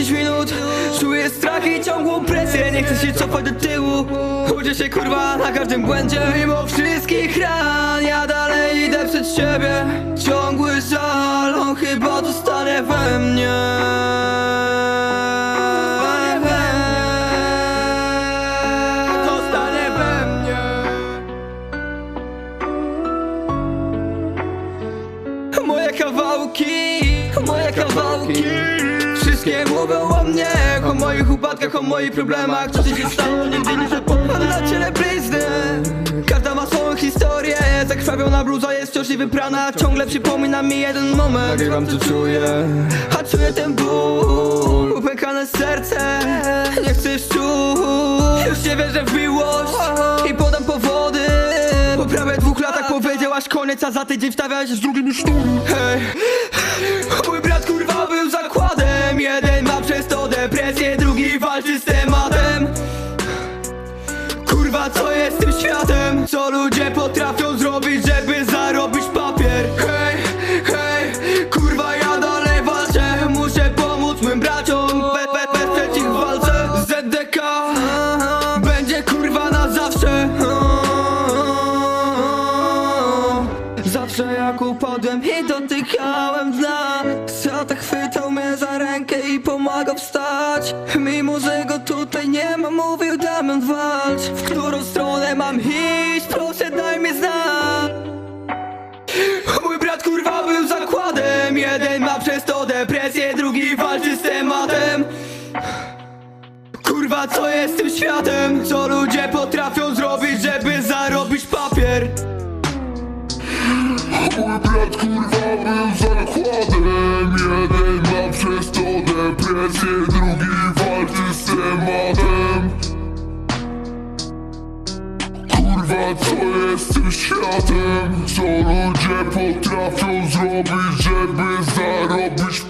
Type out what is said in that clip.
minut Czuję strach i ciągłą presję. Nie chcę się cofać do tyłu. Uczę się kurwa na każdym błędzie. Mimo wszystkich ran Ja dalej idę przed siebie. Ciągły żal On chyba Zostanie we mnie. Moje kawałki, moje kawałki Wszystkie mówią o mnie O moich upadkach, o moich problemach. Co się stało, nigdy nie zapomnę Mam na ciele blizny? Każda ma swoją historię Zakrwawiona bluza jest wciąż wyprana Ciągle przypomina mi jeden moment. Nagrywam co czuję. A czuję ten ból Upękane serce. Nie chcesz czuć. Już nie wierzę w miłość I podam powody. Po prawie dwóch latach powiedziałaś koniec A za tydzień wstawiasz z drugim już Hej. Mój brat za co jestem światem Co ludzie potrafią zrobić, żeby zarobić papier. Hej, hej, kurwa ja dalej walczę Muszę pomóc mym braciom, bez trzecich w walce ZDK, będzie kurwa na zawsze. Zawsze jak upadłem i dotykałem dna Sata chwytał mnie za rękę i pomagał wstać. Mimo, że go tutaj nie ma, mówił Damian 2 ma przez to depresję, drugi walczy z tematem Kurwa co jest tym światem? Co ludzie potrafią zrobić, żeby zarobić papier? Mój brat kurwa był zakładem Jeden ma przez to depresję Drugi walczy z tematem Co jest tym światem Co ludzie potrafią zrobić Żeby zarobić